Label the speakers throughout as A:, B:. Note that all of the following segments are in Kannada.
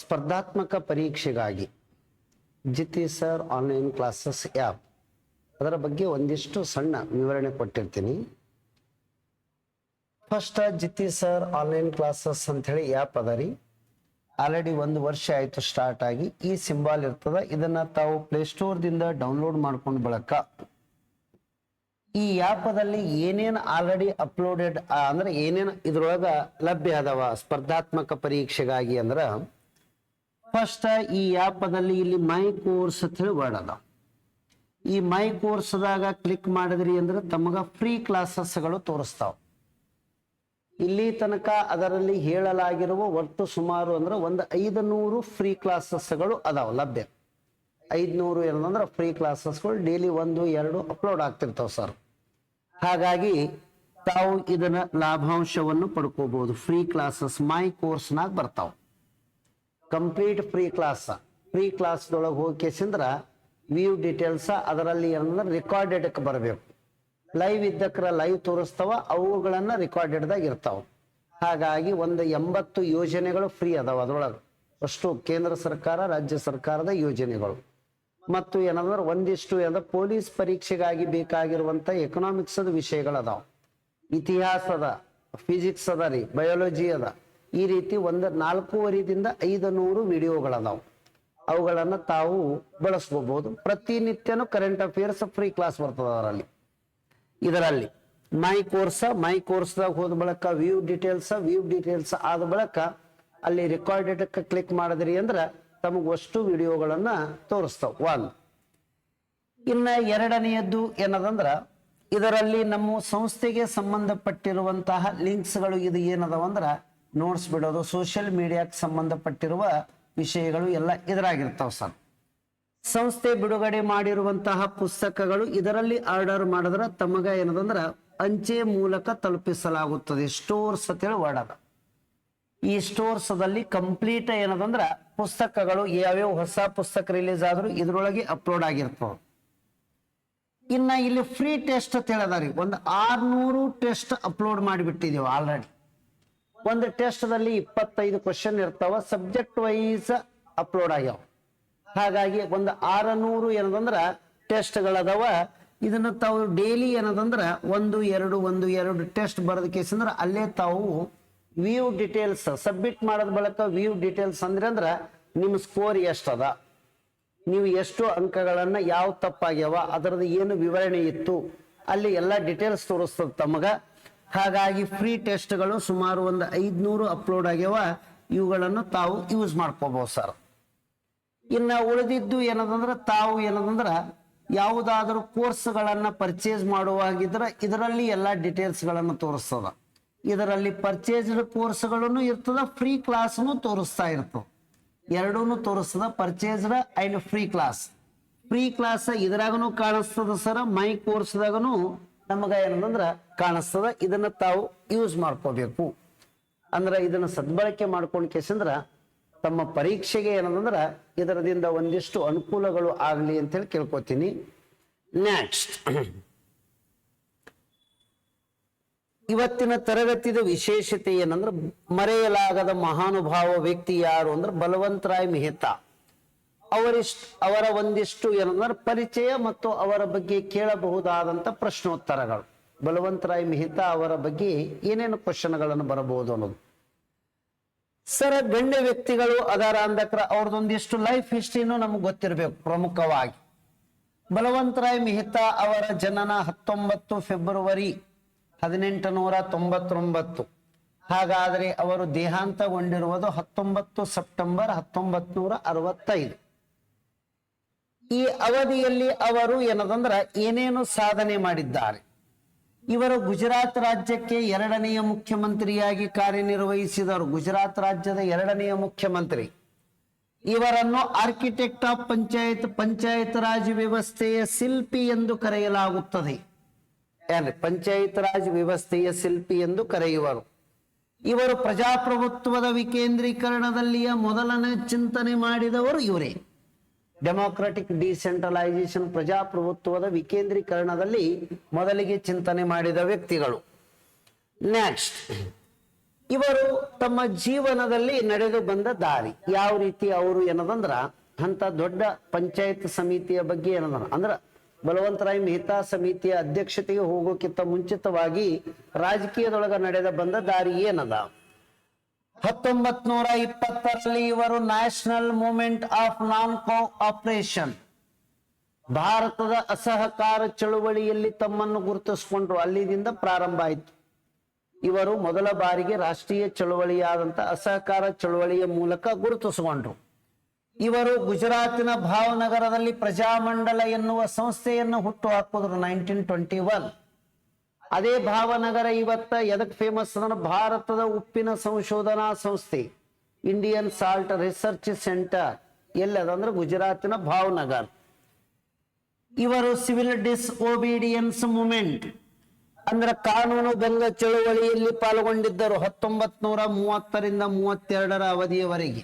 A: ಸ್ಪರ್ಧಾತ್ಮಕ ಪರೀಕ್ಷೆಗಾಗಿ Jithi sir online classes app ಅದರ ಬಗ್ಗೆ ಒಂದಿಷ್ಟು ಸಣ್ಣ ವಿವರಣೆ ಕೊಟ್ಟಿರ್ತೀನಿ. First Jithi sir online classes ಹೇಳಿ ಆ್ಯಪ್ ಅದ ರೀ. ಆಲ್ರೆಡಿ ಒಂದು ವರ್ಷ ಆಯಿತು ಸ್ಟಾರ್ಟ್ ಆಗಿ. ಈ ಸಿಂಬಾಲ್ ಇರ್ತದ. ಇದನ್ನು ತಾವು ಪ್ಲೇಸ್ಟೋರ್ದಿಂದ ಡೌನ್ಲೋಡ್ ಮಾಡ್ಕೊಂಡು ಬಳಕ. ಈ ಆ್ಯಪದಲ್ಲಿ ಏನೇನು ಆಲ್ರೆಡಿ ಅಪ್ಲೋಡೆಡ್ ಅಂದ್ರೆ ಏನೇನು ಇದ್ರೊಳಗೆ ಲಭ್ಯ ಅದಾವ ಸ್ಪರ್ಧಾತ್ಮಕ ಪರೀಕ್ಷೆಗಾಗಿ ಅಂದ್ರ ಫಸ್ಟ್ ಈ ಆ್ಯಪದಲ್ಲಿ ಇಲ್ಲಿ ಮೈ ಕೋರ್ಸ್ ಅಂತ ಹೇಳಿ ವರ್ಡ್ ಅದ. ಈ ಮೈ ಕೋರ್ಸ್ದಾಗ ಕ್ಲಿಕ್ ಮಾಡಿದ್ರಿ ಅಂದ್ರೆ ತಮಗ ಫ್ರೀ ಕ್ಲಾಸಸ್ಗಳು ತೋರಿಸ್ತಾವ. ಇಲ್ಲಿ ತನಕ ಅದರಲ್ಲಿ ಹೇಳಲಾಗಿರುವ ಒಟ್ಟು ಸುಮಾರು ಅಂದ್ರೆ ಒಂದು ಐದು ನೂರು ಫ್ರೀ ಕ್ಲಾಸಸ್ಗಳು ಅದಾವ ಲಭ್ಯ. ಐದ್ನೂರು ಏನಂದ್ರೆ ಫ್ರೀ ಕ್ಲಾಸಸ್ಗಳು ಡೈಲಿ ಒಂದು, ಎರಡು ಅಪ್ಲೋಡ್ ಆಗ್ತಿರ್ತಾವ ಸರ್ ಹಾಗಾಗಿ ತಾವು ಇದನ್ನ ಲಾಭಾಂಶವನ್ನು ಪಡ್ಕೋಬಹುದು ಫ್ರೀ ಕ್ಲಾಸಸ್ ಮೈ ಕೋರ್ಸ್ನಾಗ ಬರ್ತಾವ. ಕಂಪ್ಲೀಟ್ ಫ್ರೀ ಕ್ಲಾಸ್ ಫ್ರೀ ಕ್ಲಾಸ್ದೊಳಗೆ ಹೋಗಿ ಕೇಸಿಂದ್ರ ವ್ಯೂ ಡೀಟೇಲ್ಸ್ ಅದರಲ್ಲಿ ಏನಂದ್ರೆ ರೆಕಾರ್ಡೆಡ್ಗೆ ಬರಬೇಕು. ಲೈವ್ ಇದ್ದಕ್ಕರ ಲೈವ್ ತೋರಿಸ್ತಾವ, ಅವುಗಳನ್ನು ರೆಕಾರ್ಡೆಡ್ದಾಗ ಇರ್ತಾವ. ಹಾಗಾಗಿ ಒಂದು ಎಂಬತ್ತು ಯೋಜನೆಗಳು ಫ್ರೀ ಅದಾವ ಅದ್ರೊಳಗೆ. ಅಷ್ಟು ಕೇಂದ್ರ ಸರ್ಕಾರ, ರಾಜ್ಯ ಸರ್ಕಾರದ ಯೋಜನೆಗಳು. ಮತ್ತು ಏನಂದ್ರೆ ಒಂದಿಷ್ಟು ಏನಂದ್ರೆ ಪೊಲೀಸ್ ಪರೀಕ್ಷೆಗಾಗಿ ಬೇಕಾಗಿರುವಂಥ ಎಕನಾಮಿಕ್ಸ್ ವಿಷಯಗಳು ಅದಾವ. ಇತಿಹಾಸದ ಫಿಸಿಕ್ಸ್ ಅದ ರೀ ಬಯೋಲಜಿ ಅದ. ಈ ರೀತಿ ಒಂದು ನಾಲ್ಕೂವರೆದಿಂದ ಐದು ನೂರು ವಿಡಿಯೋಗಳದಾವ. ಅವುಗಳನ್ನ ತಾವು ಬಳಸ್ಕೋಬಹುದು ಪ್ರತಿನಿತ್ಯನೂ ಕರೆಂಟ್ ಅಫೇರ್ಸ್ ಫ್ರೀ ಕ್ಲಾಸ್ ಬರ್ತದ ಅದರಲ್ಲಿ. ಇದರಲ್ಲಿ ಮೈ ಕೋರ್ಸ್ ಮೈ ಕೋರ್ಸ್ದಾಗ ಹೋದ ಬಳಿಕ ವ್ಯೂ ಡೀಟೇಲ್ಸ್ ವ್ಯೂ ಡೀಟೇಲ್ಸ್ ಆದ ಬಳಿಕ ಅಲ್ಲಿ ರೆಕಾರ್ಡೆಡ್ ಕ್ಲಿಕ್ ಮಾಡಿದ್ರಿ ಅಂದ್ರೆ ತಮಗೆ ಅಷ್ಟು ವಿಡಿಯೋಗಳನ್ನ ತೋರಿಸ್ತಾವ. ಒಂದು ಇನ್ನ ಎರಡನೆಯದ್ದು ಏನದಂದ್ರ ಇದರಲ್ಲಿ ನಮ್ಮ ಸಂಸ್ಥೆಗೆ ಸಂಬಂಧಪಟ್ಟಿರುವಂತಹ ಲಿಂಕ್ಸ್ಗಳು ಇದು ಏನದವಂದ್ರ ನೋಟ್ಸ್ ಬಿಡೋದು ಸೋಷಿಯಲ್ ಮೀಡಿಯಾಕ್ಕೆ ಸಂಬಂಧಪಟ್ಟಿರುವ ವಿಷಯಗಳು ಎಲ್ಲ ಇದರಾಗಿರ್ತಾವ ಸರ್. ಸಂಸ್ಥೆ ಬಿಡುಗಡೆ ಮಾಡಿರುವಂತಹ ಪುಸ್ತಕಗಳು ಇದರಲ್ಲಿ ಆರ್ಡರ್ ಮಾಡಿದ್ರೆ ತಮಗ ಏನದಂದ್ರೆ ಅಂಚೆ ಮೂಲಕ ತಲುಪಿಸಲಾಗುತ್ತದೆ. ಸ್ಟೋರ್ಸ್ ಅಂತೇಳಿ ವರ್ಡ್ ಅದ. ಈ ಸ್ಟೋರ್ಸ್ ದಲ್ಲಿ ಕಂಪ್ಲೀಟ್ ಏನದಂದ್ರೆ ಪುಸ್ತಕಗಳು ಯಾವ್ಯಾವ ಹೊಸ ಪುಸ್ತಕ ರಿಲೀಸ್ ಆದ್ರೂ ಇದರೊಳಗೆ ಅಪ್ಲೋಡ್ ಆಗಿರ್ತವೆ. ಇನ್ನ ಇಲ್ಲಿ ಫ್ರೀ ಟೆಸ್ಟ್ ಅಂತ ಹೇಳದಾರಿ ಒಂದು ಆರ್ನೂರು ಟೆಸ್ಟ್ ಅಪ್ಲೋಡ್ ಮಾಡಿಬಿಟ್ಟಿದೀವಿ ಆಲ್ರೆಡಿ ಒಂದು ಟೆಸ್ಟ್ ದಲ್ಲಿ ಇಪ್ಪತ್ತೈದು ಕ್ವಶನ್ ಇರ್ತಾವ. ಸಬ್ಜೆಕ್ಟ್ ವೈಸ್ ಅಪ್ಲೋಡ್ ಆಗ್ಯಾವ. ಹಾಗಾಗಿ ಒಂದು ಆರನೂರು ಏನದಂದ್ರ ಟೆಸ್ಟ್ಗಳದಾವ ಇದನ್ನ ತಾವು ಡೈಲಿ ಏನದಂದ್ರ ಒಂದು, ಎರಡು ಒಂದು, ಎರಡು ಟೆಸ್ಟ್ ಬರೋದ ಕೇಸ್ ಅಂದ್ರೆ ಅಲ್ಲೇ ತಾವು ವ್ಯೂ ಡೀಟೇಲ್ಸ್ ಸಬ್ಮಿಟ್ ಮಾಡೋದ್ ಬಳಕ ವ್ಯೂ ಡೀಟೇಲ್ಸ್ ಅಂದ್ರೆ ಅಂದ್ರ ನಿಮ್ಮ ಸ್ಕೋರ್ ಎಷ್ಟದ? ನೀವು ಎಷ್ಟು ಅಂಕಗಳನ್ನ ಯಾವ ತಪ್ಪಾಗ್ಯಾವ? ಅದರದ್ದು ಏನು ವಿವರಣೆ ಇತ್ತು? ಅಲ್ಲಿ ಎಲ್ಲ ಡಿಟೇಲ್ಸ್ ತೋರಿಸ್ತದ ತಮಗ. ಹಾಗಾಗಿ ಫ್ರೀ ಟೆಸ್ಟ್ಗಳು ಸುಮಾರು ಒಂದು ಐದುನೂರು ಅಪ್ಲೋಡ್ ಆಗ್ಯಾವ. ಇವುಗಳನ್ನು ತಾವು ಯೂಸ್ ಮಾಡ್ಕೋಬಹುದು ಸರ್ ಇನ್ನು ಉಳಿದಿದ್ದು ಏನದಂದ್ರೆ ತಾವು ಏನದಂದ್ರೆ ಯಾವುದಾದ್ರೂ ಕೋರ್ಸ್ಗಳನ್ನು ಪರ್ಚೇಸ್ ಮಾಡುವಾಗಿದ್ರೆ ಇದರಲ್ಲಿ ಎಲ್ಲ ಡೀಟೇಲ್ಸ್ಗಳನ್ನು ತೋರಿಸ್ತದ. ಇದರಲ್ಲಿ ಪರ್ಚೇಸ್ಡ್ ಕೋರ್ಸ್ಗಳನ್ನು ಇರ್ತದ ಫ್ರೀ ಕ್ಲಾಸ್ನು ತೋರಿಸ್ತಾ ಇರ್ತದೆ. ಎರಡೂ ತೋರಿಸ್ತದ purchased and free class free class ಇದ್ರಾಗನು ಕಾಣಿಸ್ತದ ಸರ್ ಮೈ ಕೋರ್ಸ್ದಾಗನು ನಮಗ ಏನಂದ್ರ ಕಾಣಿಸ್ತದ, ಇದನ್ನ ತಾವು ಯೂಸ್ ಮಾಡ್ಕೋಬೇಕು. ಅಂದ್ರ ಇದನ್ನ ಸದ್ಬಳಕೆ ಮಾಡ್ಕೊಂಡ್ ಕೇಸಂದ್ರ ತಮ್ಮ ಪರೀಕ್ಷೆಗೆ ಏನದಂದ್ರ ಇದರದಿಂದ ಒಂದಿಷ್ಟು ಅನುಕೂಲಗಳು ಆಗಲಿ ಅಂತೇಳಿ ಕೇಳ್ಕೊತೀನಿ. ನೆಕ್ಸ್ಟ್ ಇವತ್ತಿನ ತರಗತಿದ ವಿಶೇಷತೆ ಏನಂದ್ರೆ ಮರೆಯಲಾಗದ ಮಹಾನುಭಾವ ವ್ಯಕ್ತಿ ಯಾರು ಅಂದ್ರೆ ಬಲವಂತರಾಯ್ ಮೆಹ್ತಾ. ಅವರಿಷ್ಟ, ಅವರ ಒಂದಿಷ್ಟು ಏನಂದ್ರೆ ಪರಿಚಯ ಮತ್ತು ಅವರ ಬಗ್ಗೆ ಕೇಳಬಹುದಾದಂತ ಪ್ರಶ್ನೋತ್ತರಗಳು. ಬಲವಂತರಾಯ್ ಮಿಹಿತಾ ಅವರ ಬಗ್ಗೆ ಏನೇನು ಕ್ವಶನ್ಗಳನ್ನು ಬರಬಹುದು ಅನ್ನೋದು. ಸರ, ಗಣ್ಯ ವ್ಯಕ್ತಿಗಳು ಅದರ ಅಂದಕ್ರ ಅವ್ರದೊಂದಿಷ್ಟು ಲೈಫ್ ಹಿಸ್ಟ್ರಿನೂ ನಮ್ಗೆ ಗೊತ್ತಿರಬೇಕು, ಪ್ರಮುಖವಾಗಿ. ಬಲವಂತರಾಯ್ ಮೆಹ್ತಾ ಅವರ ಜನನ ಹತ್ತೊಂಬತ್ತು ಫೆಬ್ರವರಿ ಹದಿನೆಂಟು ನೂರ ತೊಂಬತ್ತೊಂಬತ್ತು. ಹಾಗಾದರೆ ಅವರು ದೇಹಾಂತಗೊಂಡಿರುವುದು ಹತ್ತೊಂಬತ್ತು ಸೆಪ್ಟೆಂಬರ್ ಹತ್ತೊಂಬತ್ತು ನೂರ ಅರವತ್ತೈದು. ಈ ಅವಧಿಯಲ್ಲಿ ಅವರು ಏನದಂದ್ರ ಏನೇನು ಸಾಧನೆ ಮಾಡಿದ್ದಾರೆ. ಇವರು ಗುಜರಾತ್ ರಾಜ್ಯಕ್ಕೆ ಎರಡನೆಯ ಮುಖ್ಯಮಂತ್ರಿಯಾಗಿ ಕಾರ್ಯನಿರ್ವಹಿಸಿದರು. ಗುಜರಾತ್ ರಾಜ್ಯದ ಎರಡನೆಯ ಮುಖ್ಯಮಂತ್ರಿ. ಇವರನ್ನು ಆರ್ಕಿಟೆಕ್ಟ್ ಆಫ್ ಪಂಚಾಯತ್ ಪಂಚಾಯತ್ ರಾಜ್ ವ್ಯವಸ್ಥೆಯ ಶಿಲ್ಪಿ ಎಂದು ಕರೆಯಲಾಗುತ್ತದೆ. ಪಂಚಾಯತ್ ರಾಜ್ ವ್ಯವಸ್ಥೆಯ ಶಿಲ್ಪಿ ಎಂದು ಕರೆಯುವರು. ಇವರು ಪ್ರಜಾಪ್ರಭುತ್ವದ ವಿಕೇಂದ್ರೀಕರಣದಲ್ಲಿಯ ಮೊದಲನೇ ಚಿಂತನೆ ಮಾಡಿದವರು ಇವರೇ. ಡೆಮೋಕ್ರೆಟಿಕ್ ಡಿಸೆಂಟ್ರಲೈಸೇಷನ್ ಪ್ರಜಾಪ್ರಭುತ್ವದ ವಿಕೇಂದ್ರೀಕರಣದಲ್ಲಿ ಮೊದಲಿಗೆ ಚಿಂತನೆ ಮಾಡಿದ ವ್ಯಕ್ತಿಗಳು. ನೆಕ್ಸ್ಟ್ ಇವರು ತಮ್ಮ ಜೀವನದಲ್ಲಿ ನಡೆದು ಬಂದ ದಾರಿ. ಯಾವ ರೀತಿ ಅವರು ಏನದಂದ್ರ ಅಂತ ದೊಡ್ಡ ಪಂಚಾಯತ್ ಸಮಿತಿಯ ಬಗ್ಗೆ ಏನದ ಅಂದ್ರ, ಬಲವಂತರಾಯ್ ಮೆಹ್ತಾ ಸಮಿತಿಯ ಅಧ್ಯಕ್ಷತೆಗೆ ಹೋಗೋಕ್ಕಿಂತ ಮುಂಚಿತವಾಗಿ ರಾಜಕೀಯದೊಳಗ ನಡೆದ ಬಂದ ದಾರಿ ಏನದ? ಹತ್ತೊಂಬತ್ ನೂರ ಇಪ್ಪತ್ತರಲ್ಲಿ ಇವರು national movement of non cooperation ಭಾರತದ ಅಸಹಕಾರ ಚಳುವಳಿಯಲ್ಲಿ ತಮ್ಮನ್ನು ಗುರುತಿಸಿಕೊಂಡ್ರು. ಅಲ್ಲಿದಿಂದ ಪ್ರಾರಂಭ ಆಯಿತು. ಇವರು ಮೊದಲ ಬಾರಿಗೆ ರಾಷ್ಟ್ರೀಯ ಚಳುವಳಿಯಾದಂಥ ಅಸಹಕಾರ ಚಳುವಳಿಯ ಮೂಲಕ ಗುರುತಿಸಿಕೊಂಡ್ರು. ಇವರು ಗುಜರಾತಿನ ಭಾವನಗರದಲ್ಲಿ ಪ್ರಜಾಮಂಡಲ ಎನ್ನುವ ಸಂಸ್ಥೆಯನ್ನು ಹುಟ್ಟು ಹಾಕಿದ್ರು ನೈನ್ಟೀನ್ ಟ್ವೆಂಟಿ ಒನ್. ಅದೇ ಭಾವನಗರ ಇವತ್ತ ಎದಕ್ ಫೇಮಸ್ ಅಂದ್ರೆ ಭಾರತದ ಉಪ್ಪಿನ ಸಂಶೋಧನಾ ಸಂಸ್ಥೆ ಇಂಡಿಯನ್ ಸಾಲ್ಟ್ ರಿಸರ್ಚ್ ಸೆಂಟರ್ ಎಲ್ಲದಂದ್ರೆ ಗುಜರಾತಿನ ಭಾವನಗರ್. ಇವರು ಸಿವಿಲ್ ಡಿಸ್ಒಬಿಡಿಯನ್ಸ್ ಮೂಮೆಂಟ್ ಅಂದ್ರೆ ಕಾನೂನು ಭಂಗ ಚಳುವಳಿಯಲ್ಲಿ ಪಾಲ್ಗೊಂಡಿದ್ದರು ಹತ್ತೊಂಬತ್ ನೂರ ಮೂವತ್ತರಿಂದ ಮೂವತ್ತೆರಡರ ಅವಧಿಯವರೆಗೆ.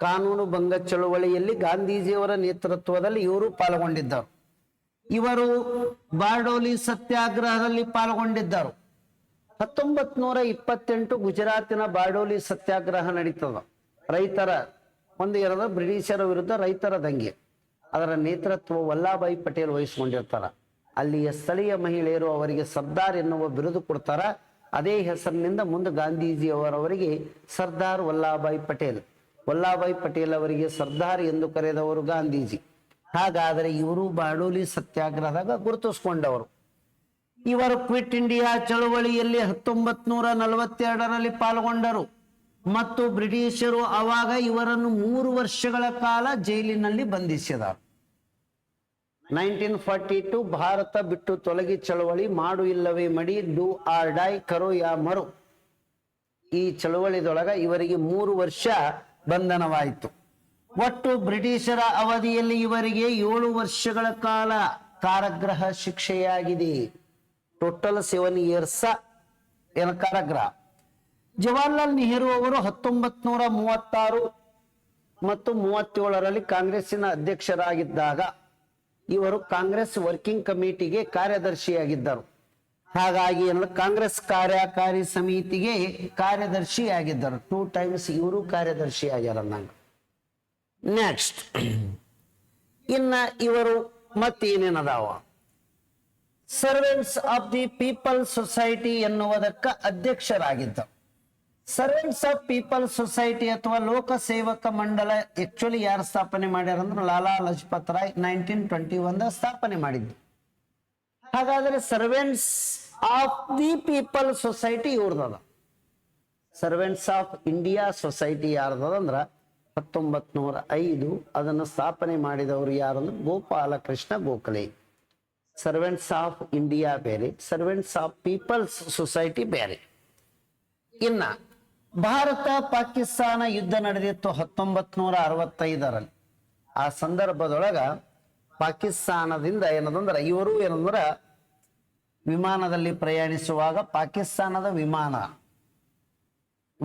A: ಕಾನೂನು ಭಂಗ ಚಳುವಳಿಯಲ್ಲಿ ಗಾಂಧೀಜಿಯವರ ನೇತೃತ್ವದಲ್ಲಿ ಇವರು ಪಾಲ್ಗೊಂಡಿದ್ದರು. ಇವರು ಬಾರ್ಡೋಲಿ ಸತ್ಯಾಗ್ರಹದಲ್ಲಿ ಪಾಲ್ಗೊಂಡಿದ್ದರು. ಹತ್ತೊಂಬತ್ ನೂರ ಇಪ್ಪತ್ತೆಂಟು ಗುಜರಾತಿನ ಬಾರ್ಡೋಲಿ ಸತ್ಯಾಗ್ರಹ ನಡೀತದ. ರೈತರ, ಒಂದು ಬ್ರಿಟಿಷರ ವಿರುದ್ಧ ರೈತರ ದಂಗೆ. ಅದರ ನೇತೃತ್ವ ವಲ್ಲಾಭಾಯಿ ಪಟೇಲ್ ವಹಿಸಿಕೊಂಡಿರ್ತಾರ. ಅಲ್ಲಿಯ ಸ್ಥಳೀಯ ಮಹಿಳೆಯರು ಅವರಿಗೆ ಸರ್ದಾರ್ ಎನ್ನುವ ಬಿರುದು ಕೊಡ್ತಾರ. ಅದೇ ಹೆಸರಿನಿಂದ ಮುಂದೆ ಗಾಂಧೀಜಿ ಅವರವರಿಗೆ ಸರ್ದಾರ್ ವಲ್ಲಭಾಯಿ ಪಟೇಲ್. ವಲ್ಲಭಾಯಿ ಪಟೇಲ್ ಅವರಿಗೆ ಸರ್ದಾರ್ ಎಂದು ಕರೆದವರು ಗಾಂಧೀಜಿ. ಹಾಗಾದರೆ ಇವರು ಬಾಡೋಲಿ ಸತ್ಯಾಗ್ರಹದಾಗ ಗುರುತಿಸ್ಕೊಂಡವರು. ಇವರು ಕ್ವಿಟ್ ಇಂಡಿಯಾ ಚಳುವಳಿಯಲ್ಲಿ ಹತ್ತೊಂಬತ್ ನೂರ ನಲವತ್ತೆರಡರಲ್ಲಿ ಪಾಲ್ಗೊಂಡರು. ಮತ್ತು ಬ್ರಿಟಿಷರು ಅವಾಗ ಇವರನ್ನು ಮೂರು ವರ್ಷಗಳ ಕಾಲ ಜೈಲಿನಲ್ಲಿ ಬಂಧಿಸಿದರು. ನೈನ್ಟೀನ್ ಫಾರ್ಟಿ ಟು ಭಾರತ ಬಿಟ್ಟು ತೊಲಗಿ ಚಳವಳಿ ಮಾಡು ಇಲ್ಲವೇ ಮಡಿ, ಡೂ ಆರ್ ಡೈ, ಕರೋ ಯಾ ಮರು. ಈ ಚಳವಳಿದೊಳಗ ಇವರಿಗೆ ಮೂರು ವರ್ಷ ಬಂಧನವಾಯಿತು. ಒಟ್ಟು ಬ್ರಿಟಿಷರ ಅವಧಿಯಲ್ಲಿ ಇವರಿಗೆ ಏಳು ವರ್ಷಗಳ ಕಾಲ ಕಾರಾಗೃಹ ಶಿಕ್ಷೆಯಾಗಿದೆ. ಟೋಟಲ್ ಸೆವೆನ್ ಇಯರ್ಸ್ ಏನ ಕಾರಾಗ್ರಹ ಜವಾಹರ್ಲಾಲ್ ನೆಹರು ಅವರು ಹತ್ತೊಂಬತ್ ನೂರ ಮೂವತ್ತಾರು ಮತ್ತು ಮೂವತ್ತೇಳರಲ್ಲಿ ಕಾಂಗ್ರೆಸ್ಸಿನ ಅಧ್ಯಕ್ಷರಾಗಿದ್ದಾಗ ಇವರು ಕಾಂಗ್ರೆಸ್ ವರ್ಕಿಂಗ್ ಕಮಿಟಿಗೆ ಕಾರ್ಯದರ್ಶಿಯಾಗಿದ್ದರು. ಹಾಗಾಗಿ ಕಾಂಗ್ರೆಸ್ ಕಾರ್ಯಕಾರಿ ಸಮಿತಿಗೆ ಕಾರ್ಯದರ್ಶಿಯಾಗಿದ್ದರು. ಟೂ ಟೈಮ್ಸ್ ಇವರು ಕಾರ್ಯದರ್ಶಿ ಆಗ್ಯಾರ ನಂಗೆ. ನೆಕ್ಸ್ಟ್ ಇನ್ನ ಇವರು ಮತ್ತೇನೇನದಾವ? Servants of the people society ಎನ್ನುವುದಕ್ಕ ಅಧ್ಯಕ್ಷರಾಗಿದ್ದ. ಸರ್ವೆಂಟ್ಸ್ ಆಫ್ ಪೀಪಲ್ ಸೊಸೈಟಿ ಅಥವಾ ಲೋಕ ಸೇವಕ ಮಂಡಲ ಆಕ್ಚುಲಿ ಯಾರು ಸ್ಥಾಪನೆ ಮಾಡ್ಯಾರ ಅಂದ್ರೆ Lala Lajpat Rai nineteen twenty one ಸ್ಥಾಪನೆ ಮಾಡಿದ್ದು. ಹಾಗಾದ್ರೆ servants of the people society ಇವ್ರದದ. Servants of India society ಯಾರ್ದದ ಅಂದ್ರ ಹತ್ತೊಂಬತ್ ನೂರ ಐದು ಅದನ್ನು ಸ್ಥಾಪನೆ ಮಾಡಿದವರು ಯಾರಂದ್ರೆ Gopalkrishna Gokhale. Servants of India ಬೇರೆ ಸರ್ವೆಂಟ್ಸ್ ಆಫ್ ಪೀಪಲ್ಸ್ ಸೊಸೈಟಿ ಬೇರೆ. ಇನ್ನ ಭಾರತ ಪಾಕಿಸ್ತಾನ ಯುದ್ಧ ನಡೆದಿತ್ತು ಹತ್ತೊಂಬತ್ ನೂರ ಅರವತ್ತೈದರಲ್ಲಿ ಆ ಸಂದರ್ಭದೊಳಗ ಪಾಕಿಸ್ತಾನದಿಂದ ಏನದಂದ್ರ, ಇವರು ಏನಂದ್ರ, ವಿಮಾನದಲ್ಲಿ ಪ್ರಯಾಣಿಸುವಾಗ ಪಾಕಿಸ್ತಾನದ ವಿಮಾನ.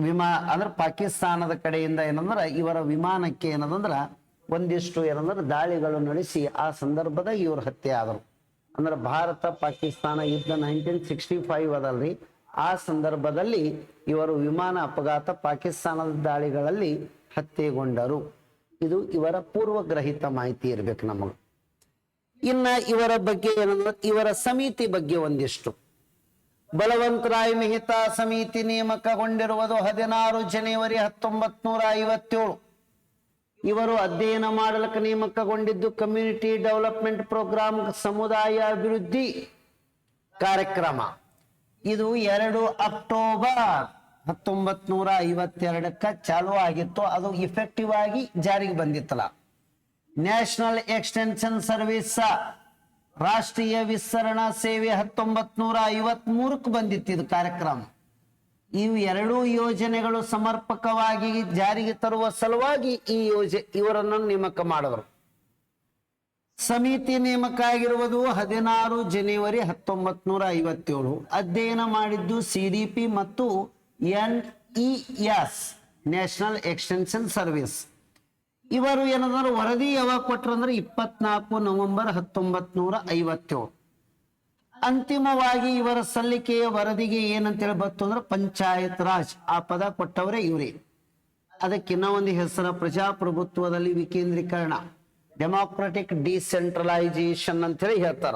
A: ವಿಮಾ ಅಂದ್ರೆ ಪಾಕಿಸ್ತಾನದ ಕಡೆಯಿಂದ ಏನಂದ್ರೆ ಇವರ ವಿಮಾನಕ್ಕೆ ಏನದಂದ್ರ ಒಂದಿಷ್ಟು ಏನಂದ್ರೆ ದಾಳಿಗಳು ನಡೆಸಿ ಆ ಸಂದರ್ಭದಾಗ ಇವರು ಹತ್ಯೆ ಆದರು. ಅಂದ್ರೆ ಭಾರತ, ಪಾಕಿಸ್ತಾನ ಯುದ್ಧ ನೈನ್ಟೀನ್ ಸಿಕ್ಸ್ಟಿ ಫೈವ್ ಅದಲ್ರಿ. ಆ ಸಂದರ್ಭದಲ್ಲಿ ಇವರು ವಿಮಾನ ಅಪಘಾತ ಪಾಕಿಸ್ತಾನದ ದಾಳಿಗಳಲ್ಲಿ ಹತ್ಯೆಗೊಂಡರು. ಇದು ಇವರ ಪೂರ್ವಗ್ರಹಿತ ಮಾಹಿತಿ ಇರ್ಬೇಕು ನಮಗೆ. ಇನ್ನ ಇವರ ಬಗ್ಗೆ ಏನಂದ್ರೆ ಇವರ ಸಮಿತಿ ಬಗ್ಗೆ ಒಂದಿಷ್ಟು. ಬಲವಂತರಾಯ್ ಮಿಹಿತಾ ಸಮಿತಿ ನೇಮಕಗೊಂಡಿರುವುದು ಹದಿನಾರು ಜನವರಿ ಹತ್ತೊಂಬತ್ ನೂರ ಐವತ್ತೇಳು. ಇವರು ಅಧ್ಯಯನ ಮಾಡಲಿಕ್ಕೆ ನೇಮಕಗೊಂಡಿದ್ದು ಕಮ್ಯುನಿಟಿ ಡೆವಲಪ್ಮೆಂಟ್ ಪ್ರೋಗ್ರಾಮ್ ಸಮುದಾಯ ಅಭಿವೃದ್ಧಿ ಕಾರ್ಯಕ್ರಮ. ಇದು ಎರಡು ಅಕ್ಟೋಬರ್ ಹತ್ತೊಂಬತ್ ನೂರ ಐವತ್ತೆರಡಕ್ಕ ಚಾಲು ಆಗಿತ್ತು. ಅದು ಇಫೆಕ್ಟಿವ್ ಆಗಿ ಜಾರಿಗೆ ಬಂದಿತ್ತಲ್ಲ ನ್ಯಾಷನಲ್ ಎಕ್ಸ್ಟೆನ್ಷನ್ ಸರ್ವಿಸ್ ರಾಷ್ಟ್ರೀಯ ವಿಸ್ತರಣಾ ಸೇವೆ ಹತ್ತೊಂಬತ್ ನೂರ ಐವತ್ ಮೂರಕ್ಕೆ ಬಂದಿತ್ತು ಇದು ಕಾರ್ಯಕ್ರಮ. ಇವು ಎರಡೂ ಯೋಜನೆಗಳು ಸಮರ್ಪಕವಾಗಿ ಜಾರಿಗೆ ತರುವ ಸಲುವಾಗಿ ಈ ಯೋಜನೆ ಇವರನ್ನು ನೇಮಕ ಮಾಡಿದರು. ಸಮಿತಿ ನೇಮಕ ಆಗಿರುವುದು ಹದಿನಾರು ಜನವರಿ ಹತ್ತೊಂಬತ್ ನೂರ ಐವತ್ತೇಳು ಅಧ್ಯಯನ ಮಾಡಿದ್ದು ಸಿಡಿಪಿ ಮತ್ತು N E S, national extension service. ಇವರು ಏನಂದ್ರೆ ವರದಿ ಯಾವಾಗ ಕೊಟ್ರು ಅಂದ್ರೆ ಇಪ್ಪತ್ನಾಲ್ಕು ನವೆಂಬರ್ ಹತ್ತೊಂಬತ್ ನೂರ ಐವತ್ತೇಳು ಅಂತಿಮವಾಗಿ ಇವರ ಸಲ್ಲಿಕೆಯ ವರದಿಗೆ ಏನಂತೇಳಿ ಬಂತು ಅಂದ್ರೆ ಪಂಚಾಯತ್ ರಾಜ್. ಆ ಪದ ಕೊಟ್ಟವರೇ ಇವರೇ. ಅದಕ್ಕಿನ್ನ ಒಂದು ಹೆಸರ ಪ್ರಜಾಪ್ರಭುತ್ವದಲ್ಲಿ ವಿಕೇಂದ್ರೀಕರಣ. ಡೆಮಾಕ್ರೆಟಿಕ್ ಡಿಸೆಂಟ್ರಲೈಸೇಷನ್ ಅಂತೇಳಿ ಹೇಳ್ತಾರ.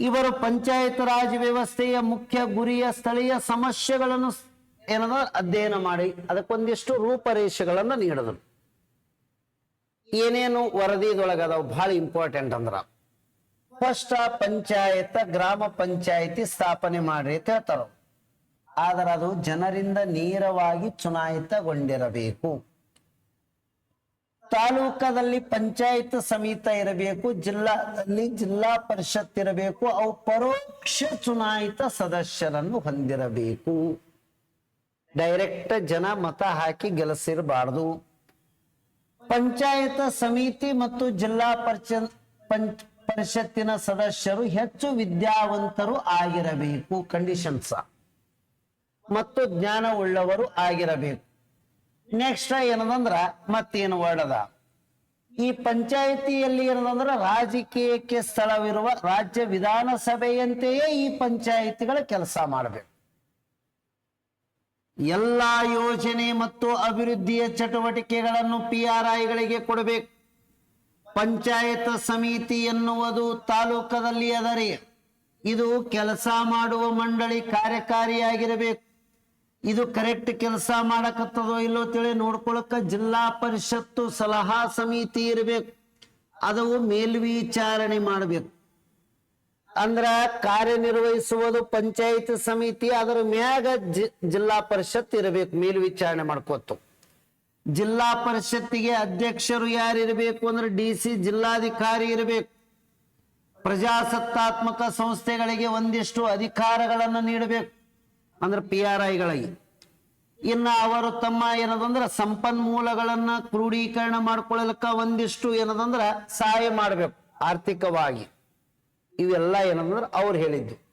A: ಇವರು ಪಂಚಾಯತ್ ರಾಜ್ ವ್ಯವಸ್ಥೆಯ ಮುಖ್ಯ ಗುರಿಯ ಸ್ಥಳೀಯ ಸಮಸ್ಯೆಗಳನ್ನು ಸ್- ಏನದ ಅಧ್ಯಯನ ಮಾಡಿ. ಅದಕ್ಕೊಂದಿಷ್ಟು ರೂಪರೇಷೆಗಳನ್ನು ನೀಡಿದರು. ಏನೇನು ವರದಿದೊಳಗದಾವ ಬಹಳ ಇಂಪಾರ್ಟೆಂಟ್ ಅಂದ್ರ. ಫಸ್ಟ್ ಪಂಚಾಯತ್, ಗ್ರಾಮ ಪಂಚಾಯತಿ ಸ್ಥಾಪನೆ ಮಾಡ್ರಿ ಅಂತ ಹೇಳ್ತಾರ. ಆದ್ರೆ ಅದು ಜನರಿಂದ ನೇರವಾಗಿ ಚುನಾಯಿತಗೊಂಡಿರಬೇಕು. ತಾಲೂಕದಲ್ಲಿ ಪಂಚಾಯತ್ ಸಮಿತ ಇರಬೇಕು, ಜಿಲ್ಲಾದಲ್ಲಿ ಜಿಲ್ಲಾ ಪರಿಷತ್ ಇರಬೇಕು, ಅವು ಪರೋಕ್ಷ ಚುನಾಯಿತ ಸದಸ್ಯರನ್ನು ಹೊಂದಿರಬೇಕು. ಡೈರೆಕ್ಟ್ ಜನ ಮತ ಹಾಕಿ ಗೆಲ್ಲಿಸಿರಬಾರ್ದು ಪಂಚಾಯತ್ ಸಮಿತಿ ಮತ್ತು ಜಿಲ್ಲಾ ಪರಿಷತ್ ಪಂಚ್ ಪರಿಷತ್ತಿನ ಸದಸ್ಯರು ಹೆಚ್ಚು ವಿದ್ಯಾವಂತರು ಆಗಿರಬೇಕು. ಕಂಡೀಷನ್ಸ್ ಮತ್ತು ಜ್ಞಾನ ಉಳ್ಳವರು ಆಗಿರಬೇಕು. ನೆಕ್ಸ್ಟ್ ಏನದಂದ್ರ ಮತ್ತೇನು ವರ್ಡ್ ಅದ ಈ ಪಂಚಾಯತಿಯಲ್ಲಿ ಏನದಂದ್ರ ರಾಜಕೀಯಕ್ಕೆ ಸ್ಥಳವಿರುವ ರಾಜ್ಯ ವಿಧಾನಸಭೆಯಂತೆಯೇ ಈ ಪಂಚಾಯತಿಗಳ ಕೆಲಸ ಮಾಡಬೇಕು. ಎಲ್ಲಾ ಯೋಜನೆ ಮತ್ತು ಅಭಿವೃದ್ಧಿಯ ಚಟುವಟಿಕೆಗಳನ್ನು ಪಿ ಆರ್ ಐಗಳಿಗೆ ಕೊಡಬೇಕು. ಪಂಚಾಯತ್ ಸಮಿತಿ ಎನ್ನುವುದು ತಾಲೂಕದಲ್ಲಿ ಅದರಿ ಇದು ಕೆಲಸ ಮಾಡುವ ಮಂಡಳಿ ಕಾರ್ಯಕಾರಿಯಾಗಿರಬೇಕು. ಇದು ಕರೆಕ್ಟ್ ಕೆಲಸ ಮಾಡಕತ್ತದೋ ಇಲ್ಲೋ ತಿಳಿ ನೋಡ್ಕೊಳಕ ಜಿಲ್ಲಾ ಪರಿಷತ್ತು ಸಲಹಾ ಸಮಿತಿ ಇರಬೇಕು. ಅದು ಮೇಲ್ವಿಚಾರಣೆ ಮಾಡಬೇಕು. ಅಂದ್ರ ಕಾರ್ಯನಿರ್ವಹಿಸುವುದು ಪಂಚಾಯತ್ ಸಮಿತಿ ಅದರ ಮ್ಯಾಗ ಜಿಲ್ಲಾ ಪರಿಷತ್ ಇರಬೇಕು ಮೇಲ್ವಿಚಾರಣೆ ಮಾಡ್ಕೋತು ಜಿಲ್ಲಾ ಪರಿಷತ್ತಿಗೆ ಅಧ್ಯಕ್ಷರು ಯಾರಿರಬೇಕು ಅಂದ್ರೆ ಡಿ ಸಿ ಜಿಲ್ಲಾಧಿಕಾರಿ ಇರಬೇಕು. ಪ್ರಜಾಸತ್ತಾತ್ಮಕ ಸಂಸ್ಥೆಗಳಿಗೆ ಒಂದಿಷ್ಟು ಅಧಿಕಾರಗಳನ್ನು ನೀಡಬೇಕು. ಅಂದ್ರೆ ಪಿ ಆರ್ ಐಗಳಿಗೆ. ಇನ್ನ ಅವರು ತಮ್ಮ ಏನದಂದ್ರ ಸಂಪನ್ಮೂಲಗಳನ್ನ ಕ್ರೋಢೀಕರಣ ಮಾಡ್ಕೊಳ್ಳಲಿಕ್ಕ ಒಂದಿಷ್ಟು ಏನದಂದ್ರ ಸಹಾಯ ಮಾಡಬೇಕು, ಆರ್ಥಿಕವಾಗಿ. ಇವೆಲ್ಲ ಏನಂದ್ರೆ ಅವ್ರು ಹೇಳಿದ್ದು.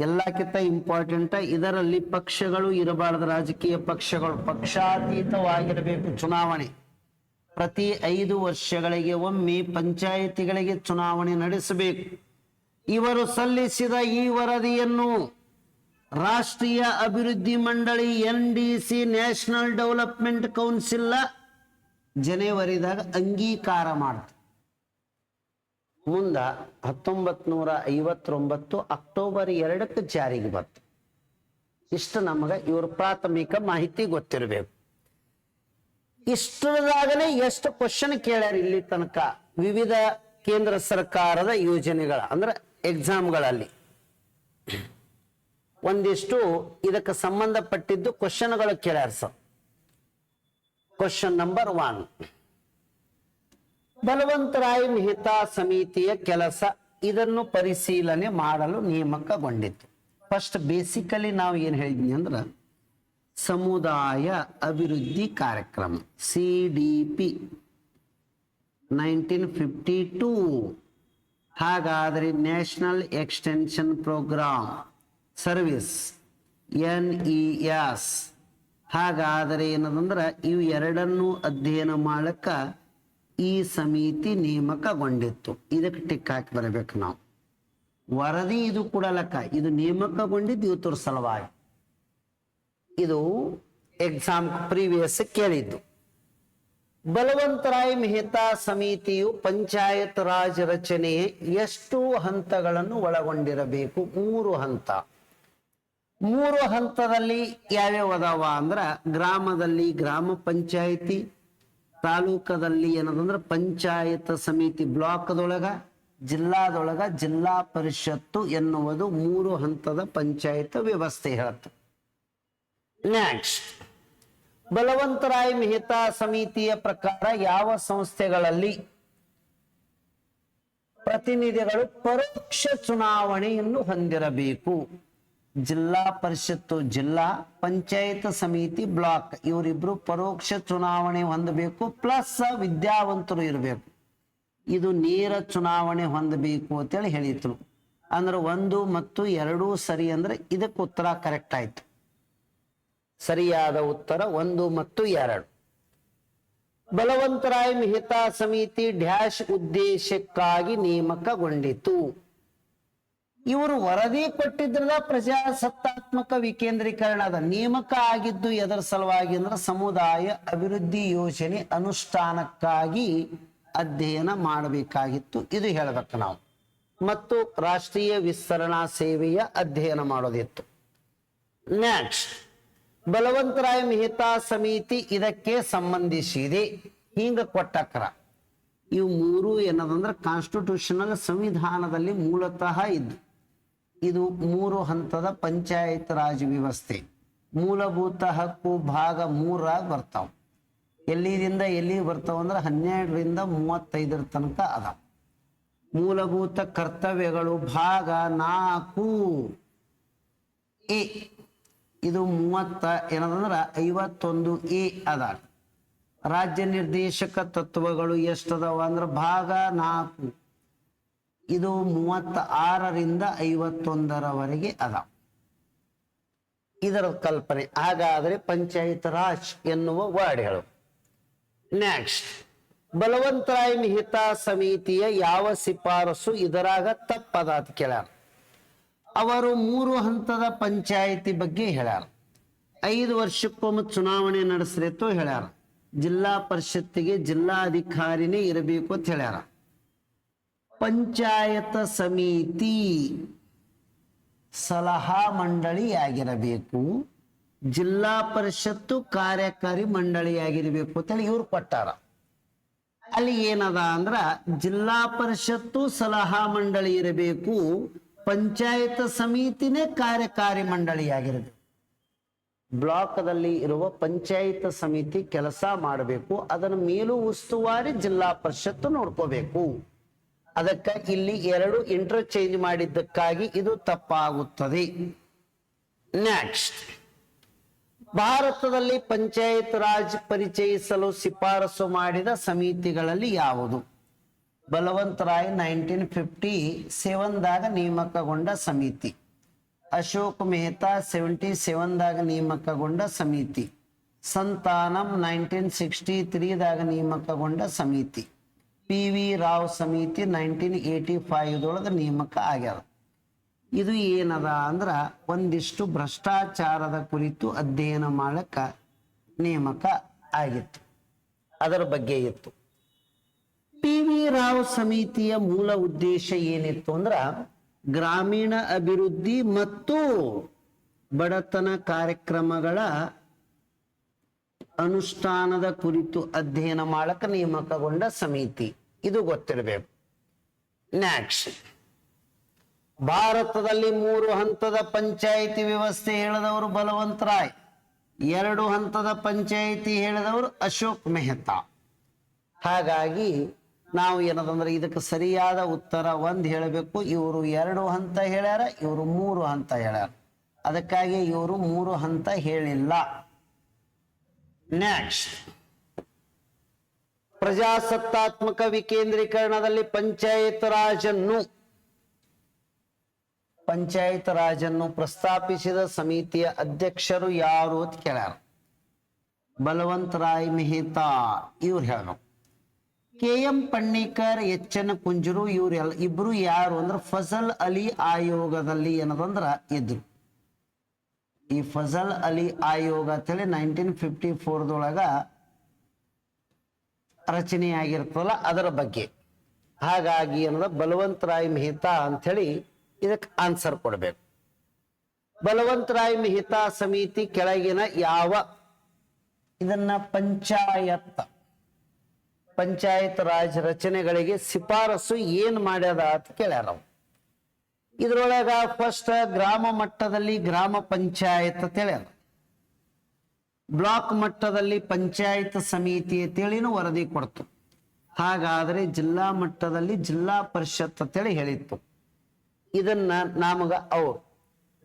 A: ಎಲ್ಲಕ್ಕಿಂತ ಇಂಪಾರ್ಟೆಂಟ್ ಇದರಲ್ಲಿ ಪಕ್ಷಗಳು ಇರಬಾರದು, ರಾಜಕೀಯ ಪಕ್ಷಗಳು ಪಕ್ಷಾತೀತವಾಗಿರಬೇಕು ಚುನಾವಣೆ. ಪ್ರತಿ ಐದು ವರ್ಷಗಳಿಗೆ ಒಮ್ಮೆ ಪಂಚಾಯಿತಿಗಳಿಗೆ ಚುನಾವಣೆ ನಡೆಸಬೇಕು. ಇವರು ಸಲ್ಲಿಸಿದ ಈ ವರದಿಯನ್ನು ರಾಷ್ಟ್ರೀಯ ಅಭಿವೃದ್ಧಿ ಮಂಡಳಿ N D C national development council ಜನವರಿದಾಗ ಅಂಗೀಕಾರ ಮಾಡ್ತು. ಮುಂದ ಹತ್ತೊಂಬತ್ ನೂರ ಐವತ್ತೊಂಬತ್ತು ಅಕ್ಟೋಬರ್ ಎರಡಕ್ಕೆ ಜಾರಿಗೆ ಬಂತು. ಇಷ್ಟು ನಮಗೆ ಇವ್ರ ಪ್ರಾಥಮಿಕ ಮಾಹಿತಿ ಗೊತ್ತಿರಬೇಕು. ಇಷ್ಟರದಾಗಲೇ ಎಷ್ಟು ಕ್ವಶನ್ ಕೇಳ್ಯಾರ ಇಲ್ಲಿ ತನಕ? ವಿವಿಧ ಕೇಂದ್ರ ಸರ್ಕಾರದ ಯೋಜನೆಗಳ, ಅಂದ್ರೆ ಎಕ್ಸಾಮ್ಗಳಲ್ಲಿ ಒಂದಿಷ್ಟು ಇದಕ್ಕೆ ಸಂಬಂಧಪಟ್ಟಿದ್ದು ಕ್ವಶನ್ಗಳು ಕೇಳ್ಯಾರ sir. Question number one Balwantrai ಹಿತ ಸಮಿತಿಯ ಕೆಲಸ ಇದನ್ನು ಪರಿಶೀಲನೆ ಮಾಡಲು ನೇಮಕಗೊಂಡಿತ್ತು. ಫಸ್ಟ್ ಬೇಸಿಕಲಿ ನಾವು ಏನು ಹೇಳಿದ್ವಿ ಅಂದ್ರೆ ಸಮುದಾಯ ಅಭಿವೃದ್ಧಿ ಕಾರ್ಯಕ್ರಮ C D P nineteen fifty two ಹಾಗಾದರೆ national extension programme service N E S ಹಾಗಾದರೆ ಏನದಂದ್ರೆ ಇವು ಎರಡನ್ನೂ ಅಧ್ಯಯನ ಮಾಡಕ್ಕ ಈ ಸಮಿತಿ ನೇಮಕಗೊಂಡಿತ್ತು. ಇದಕ್ಕೆ ಟಿಕ್ ಹಾಕಿ ಬರಬೇಕು ನಾವು. ವರದಿ ಇದು ಕೊಡಲಕ್ಕ ಇದು ನೇಮಕಗೊಂಡಿದ್ದು ಇವತ್ತರ ಸಲುವಾಗಿ. ಇದು ಎಕ್ಸಾಮ್ ಪ್ರೀವಿಯಸ್ ಕೇಳಿದ್ದು. ಬಲವಂತರಾಯ್ ಮೆಹ್ತಾ ಸಮಿತಿಯು ಪಂಚಾಯತ್ ರಾಜ್ ರಚನೆ ಎಷ್ಟು ಹಂತಗಳನ್ನು ಒಳಗೊಂಡಿರಬೇಕು. ಮೂರು ಹಂತ. ಮೂರು ಹಂತದಲ್ಲಿ ಯಾವ್ಯಾವ ಅದಾವ ಅಂದ್ರ ಗ್ರಾಮದಲ್ಲಿ ಗ್ರಾಮ ಪಂಚಾಯತಿ ತಾಲೂಕದಲ್ಲಿ ಏನದಂದ್ರೆ ಪಂಚಾಯತ್ ಸಮಿತಿ ಬ್ಲಾಕ್ದೊಳಗ, ಜಿಲ್ಲಾದೊಳಗ ಜಿಲ್ಲಾ ಪರಿಷತ್ತು ಎನ್ನುವುದು ಮೂರು ಹಂತದ ಪಂಚಾಯತ್ ವ್ಯವಸ್ಥೆ ಹೇಳುತ್ತೆ. ನೆಕ್ಸ್ಟ್ ಬಲವಂತರಾಯ್ ಮೆಹ್ತಾ ಸಮಿತಿಯ ಪ್ರಕಾರ ಯಾವ ಸಂಸ್ಥೆಗಳಲ್ಲಿ ಪ್ರತಿನಿಧಿಗಳು ಪರೋಕ್ಷ ಚುನಾವಣೆಯನ್ನು ಹೊಂದಿರಬೇಕು? ಜಿಲ್ಲಾ ಪರಿಷತ್ತು, ಜಿಲ್ಲಾ ಪಂಚಾಯತ್ ಸಮಿತಿ ಬ್ಲಾಕ್. ಇವರಿಬ್ರು ಪರೋಕ್ಷ ಚುನಾವಣೆ ಹೊಂದಬೇಕು, ಪ್ಲಸ್ ವಿದ್ಯಾವಂತರು ಇರಬೇಕು. ಇದು ನೇರ ಚುನಾವಣೆ ಹೊಂದಬೇಕು ಅಂತೇಳಿ ಹೇಳಿದ್ರು. ಅಂದ್ರೆ ಒಂದು ಮತ್ತು ಎರಡು ಸರಿ ಅಂದ್ರೆ ಇದಕ್ಕೆ ಉತ್ತರ ಕರೆಕ್ಟ್ ಆಯ್ತು. ಸರಿಯಾದ ಉತ್ತರ ಒಂದು ಮತ್ತು ಎರಡು. ಬಲವಂತರಾಯ್ ಮೆಹ್ತಾ ಸಮಿತಿ ಡ್ಯಾಶ್ ಉದ್ದೇಶಕ್ಕಾಗಿ ನೇಮಕಗೊಂಡಿತು ಇವರು ವರದಿ ಕೊಟ್ಟಿದ್ರದ ಪ್ರಜಾಸತ್ತಾತ್ಮಕ ವಿಕೇಂದ್ರೀಕರಣದ ನೇಮಕ ಆಗಿದ್ದು ಎದರ ಸಲುವಾಗಿ ಅಂದ್ರೆ ಸಮುದಾಯ ಅಭಿವೃದ್ಧಿ ಯೋಜನೆ ಅನುಷ್ಠಾನಕ್ಕಾಗಿ ಅಧ್ಯಯನ ಮಾಡಬೇಕಾಗಿತ್ತು. ಇದು ಹೇಳಬೇಕು ನಾವು. ಮತ್ತು ರಾಷ್ಟ್ರೀಯ ವಿಸ್ತರಣಾ ಸೇವೆಯ ಅಧ್ಯಯನ ಮಾಡೋದಿತ್ತು. ನೆಕ್ಸ್ಟ್ ಬಲವಂತರಾಯ ಮೆಹ್ತಾ ಸಮಿತಿ ಇದಕ್ಕೆ ಸಂಬಂಧಿಸಿದೆ. ಹಿಂಗ ಕೊಟ್ಟಕ್ರ. ಇವು ಮೂರು ಏನದಂದ್ರೆ ಕಾನ್ಸ್ಟಿಟ್ಯೂಷನಲ್ ಸಂವಿಧಾನದಲ್ಲಿ ಮೂಲತಃ ಇದ್ದು. ಇದು ಮೂರು ಹಂತದ ಪಂಚಾಯತ್ ರಾಜ್ ವ್ಯವಸ್ಥೆ. ಮೂಲಭೂತ ಹಕ್ಕು ಭಾಗ ಮೂರಾಗಿ ಬರ್ತಾವ. ಎಲ್ಲಿದಿಂದ ಎಲ್ಲಿ ಬರ್ತಾವ ಅಂದ್ರೆ ಹನ್ನೆರಡರಿಂದ ಮೂವತ್ತೈದರ ತನಕ ಅದ. ಮೂಲಭೂತ ಕರ್ತವ್ಯಗಳು ಭಾಗ ನಾಲ್ಕು. ಎ, ಇದು ಮೂವತ್ತ ಏನದಂದ್ರ ಐವತ್ತೊಂದು ಎ ಅದ. ರಾಜ್ಯ ನಿರ್ದೇಶಕ ತತ್ವಗಳು ಎಷ್ಟದಾವ ಅಂದ್ರೆ ಭಾಗ ನಾಲ್ಕು. ಇದು ಮೂವತ್ತ ಆರರಿಂದ ಐವತ್ತೊಂದರವರೆಗೆ ಅದ. ಇದರ ಕಲ್ಪನೆ ಹಾಗಾದ್ರೆ ಪಂಚಾಯತ್ ರಾಜ್ ಎನ್ನುವ ವರ್ಡ್ ಹೇಳು. ನೆಕ್ಸ್ಟ್ ಬಲವಂತರಾಯ್ ಮೆಹ್ತಾ ಸಮಿತಿಯ ಯಾವ ಶಿಫಾರಸು ಇದರಾಗ ತಪ್ಪದ ಕೇಳ್ಯಾರ ಅವರು ಮೂರು ಹಂತದ ಪಂಚಾಯಿತಿ ಬಗ್ಗೆ ಹೇಳ್ಯಾರ ಐದು ವರ್ಷಕ್ಕೊಮ್ಮೆ ಚುನಾವಣೆ ನಡೆಸ್ರಿತ್ತು ಹೇಳ್ಯಾರ. ಜಿಲ್ಲಾ ಪರಿಷತ್ತಿಗೆ ಜಿಲ್ಲಾಧಿಕಾರಿನೇ ಇರಬೇಕು ಅಂತ ಹೇಳ್ಯಾರ. ಪಂಚಾಯತ ಸಮಿತಿ ಸಲಹಾ ಮಂಡಳಿಯಾಗಿರಬೇಕು, ಜಿಲ್ಲಾ ಪರಿಷತ್ತು ಕಾರ್ಯಕಾರಿ ಮಂಡಳಿಯಾಗಿರಬೇಕು ಅಂತೇಳಿ ಇವ್ರು ಕೊಟ್ಟಾರ. ಅಲ್ಲಿ ಏನದ ಅಂದ್ರ ಜಿಲ್ಲಾ ಪರಿಷತ್ತು ಸಲಹಾ ಮಂಡಳಿ ಇರಬೇಕು, ಪಂಚಾಯತ್ ಸಮಿತಿನೇ ಕಾರ್ಯಕಾರಿ ಮಂಡಳಿಯಾಗಿರಬೇಕು. ಬ್ಲಾಕ್ದಲ್ಲಿ ಇರುವ ಪಂಚಾಯತ್ ಸಮಿತಿ ಕೆಲಸ ಮಾಡಬೇಕು ಅದರ ಮೇಲೂ ಉಸ್ತುವಾರಿ ಜಿಲ್ಲಾ ಪರಿಷತ್ತು ನೋಡ್ಕೋಬೇಕು. ಅದಕ್ಕ ಇಲ್ಲಿ ಎರಡು ಇಂಟರ್ಚೇಂಜ್ ಮಾಡಿದ್ದಕ್ಕಾಗಿ ಇದು ತಪ್ಪಾಗುತ್ತದೆ. ನೆಕ್ಸ್ಟ್ ಭಾರತದಲ್ಲಿ ಪಂಚಾಯತ್ ರಾಜ್ ಪರಿಚಯಿಸಲು ಶಿಫಾರಸು ಮಾಡಿದ ಸಮಿತಿಗಳಲ್ಲಿ ಯಾವುದು? ಬಲವಂತ ರಾಯ್ ನೈನ್ಟೀನ್ ಫಿಫ್ಟಿ ಸೆವೆನ್ದಾಗ ನೇಮಕಗೊಂಡ ಸಮಿತಿ. ಅಶೋಕ್ ಮೆಹ್ತಾ ಸೆವೆಂಟಿ ಸೆವೆನ್ದಾಗ ನೇಮಕಗೊಂಡ ಸಮಿತಿ. ಸಂತಾನಂ ನೈನ್ಟೀನ್ ಸಿಕ್ಸ್ಟಿ ತ್ರೀದಾಗ ನೇಮಕಗೊಂಡ ಸಮಿತಿ. ಪಿ ವಿ ರಾವ್ ಸಮಿತಿ ನೈನ್ಟೀನ್ ಏಯ್ಟಿ ಫೈವ್ದೊಳಗೆ ನೇಮಕ ಆಗ್ಯದ. ಇದು ಏನದ ಅಂದ್ರೆ ಒಂದಿಷ್ಟು ಭ್ರಷ್ಟಾಚಾರದ ಕುರಿತು ಅಧ್ಯಯನ ಮಾಡಕ ನೇಮಕ ಆಗಿತ್ತು. ಅದರ ಬಗ್ಗೆ ಇತ್ತು. ಪಿ ವಿ ರಾವ್ ಸಮಿತಿಯ ಮೂಲ ಉದ್ದೇಶ ಏನಿತ್ತು ಅಂದ್ರ ಗ್ರಾಮೀಣ ಅಭಿವೃದ್ಧಿ ಮತ್ತು ಬಡತನ ಕಾರ್ಯಕ್ರಮಗಳ ಅನುಷ್ಠಾನದ ಕುರಿತು ಅಧ್ಯಯನ ಮಾಡಕ ನೇಮಕಗೊಂಡ ಸಮಿತಿ. ಇದು ಗೊತ್ತಿರಬೇಕು. ನೆಕ್ಸ್ಟ್ ಭಾರತದಲ್ಲಿ ಮೂರು ಹಂತದ ಪಂಚಾಯಿತಿ ವ್ಯವಸ್ಥೆ ಹೇಳಿದವರು ಬಲವಂತ ರಾಯ್ ಎರಡು ಹಂತದ ಪಂಚಾಯಿತಿ ಹೇಳಿದವರು ಅಶೋಕ್ ಮೆಹ್ತಾ. ಹಾಗಾಗಿ ನಾವು ಏನದಂದ್ರೆ ಇದಕ್ಕೆ ಸರಿಯಾದ ಉತ್ತರ ಒಂದ್ ಹೇಳಬೇಕು. ಇವರು ಎರಡು ಹಂತ ಹೇಳ್ಯಾರ, ಇವರು ಮೂರು ಹಂತ ಹೇಳ್ಯಾರ. ಅದಕ್ಕಾಗಿ ಇವರು ಮೂರು ಹಂತ ಹೇಳಿಲ್ಲ. ನೆಕ್ಸ್ಟ್ ಪ್ರಜಾಸತ್ತಾತ್ಮಕ ವಿಕೇಂದ್ರೀಕರಣದಲ್ಲಿ ಪಂಚಾಯತ್ ರಾಜನ್ನು ಪಂಚಾಯತ್ ರಾಜನ್ನು ಪ್ರಸ್ತಾಪಿಸಿದ ಸಮಿತಿಯ ಅಧ್ಯಕ್ಷರು ಯಾರು ಅಂತ ಕೇಳ್ಯಾರ. ಬಲವಂತ ರಾಯ್ ಮೆಹ್ತಾ, ಇವ್ರು ಹೇಳಬೇಕು. K M Panikkar, H N Kunzru ಇವ್ರು ಇಬ್ರು ಯಾರು ಅಂದ್ರೆ ಫಜಲ್ ಅಲಿ ಆಯೋಗದಲ್ಲಿ ಏನದಂದ್ರ ಇದ್ರು. ಈ ಫಜಲ್ ಅಲಿ ಆಯೋಗ ಅಂತೇಳಿ ನೈನ್ಟೀನ್ ಫಿಫ್ಟಿ ಫೋರ್ದೊಳಗ ರಚನೆಯಾಗಿರ್ತಲ್ಲ ಅದರ ಬಗ್ಗೆ ಹಾಗಾಗಿ ಏನದ ಬಲವಂತರಾಯ್ ಮಿಹಿತಾ ಮೆಹ್ತಾ ಅಂಥೇಳಿ ಇದಕ್ಕೆ ಆನ್ಸರ್ ಕೊಡಬೇಕು ಬಲವಂತರಾಯ್ ರಾಯ್ ಮೆಹ್ತಾ ಸಮಿತಿ ಕೆಳಗಿನ ಯಾವ ಇದನ್ನ ಪಂಚಾಯತ್ ಪಂಚಾಯತ್ ರಾಜ್ ರಚನೆಗಳಿಗೆ ಶಿಫಾರಸು ಏನ್ ಮಾಡ್ಯದ ಅಂತ ಕೇಳ್ಯಾರ. ಇದ್ರೊಳಗ ಫಸ್ಟ್ ಗ್ರಾಮ ಮಟ್ಟದಲ್ಲಿ ಗ್ರಾಮ ಪಂಚಾಯತ್ ಅಂತ ಹೇಳ್ಯಾರ ಬ್ಲಾಕ್ ಮಟ್ಟದಲ್ಲಿ ಪಂಚಾಯತ್ ಸಮಿತಿ ಅಂತೇಳಿನೂ ವರದಿ ಕೊಡ್ತು. ಹಾಗಾದ್ರೆ ಜಿಲ್ಲಾ ಮಟ್ಟದಲ್ಲಿ ಜಿಲ್ಲಾ ಪರಿಷತ್ ಅಂತೇಳಿ ಹೇಳಿತ್ತು. ಇದನ್ನ ನಮಗ ಅವು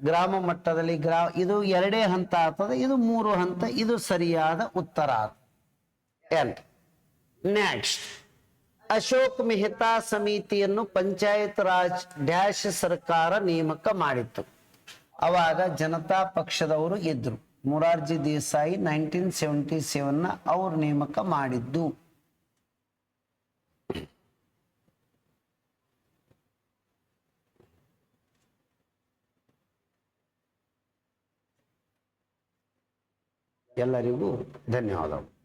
A: ಗ್ರಾಮ ಮಟ್ಟದಲ್ಲಿ ಗ್ರಾ ಇದು ಎರಡೇ ಹಂತ ಆಗ್ತದೆ, ಇದು ಮೂರು ಹಂತ, ಇದು ಸರಿಯಾದ ಉತ್ತರ ಆಗ್ತದೆ. ನೆಕ್ಸ್ಟ್ ಅಶೋಕ್ ಮೆಹ್ತಾ ಸಮಿತಿಯನ್ನು ಪಂಚಾಯತ್ ರಾಜ್ ಡ್ಯಾಶ್ ಸರ್ಕಾರ ನೇಮಕ ಮಾಡಿತ್ತು. ಅವಾಗ ಜನತಾ ಪಕ್ಷದವರು ಇದ್ರು Morarji Desai nineteen seventy seven ಅವ್ರು ನೇಮಕ ಮಾಡಿದ್ದು. ಎಲ್ಲರಿಗೂ ಧನ್ಯವಾದಗಳು.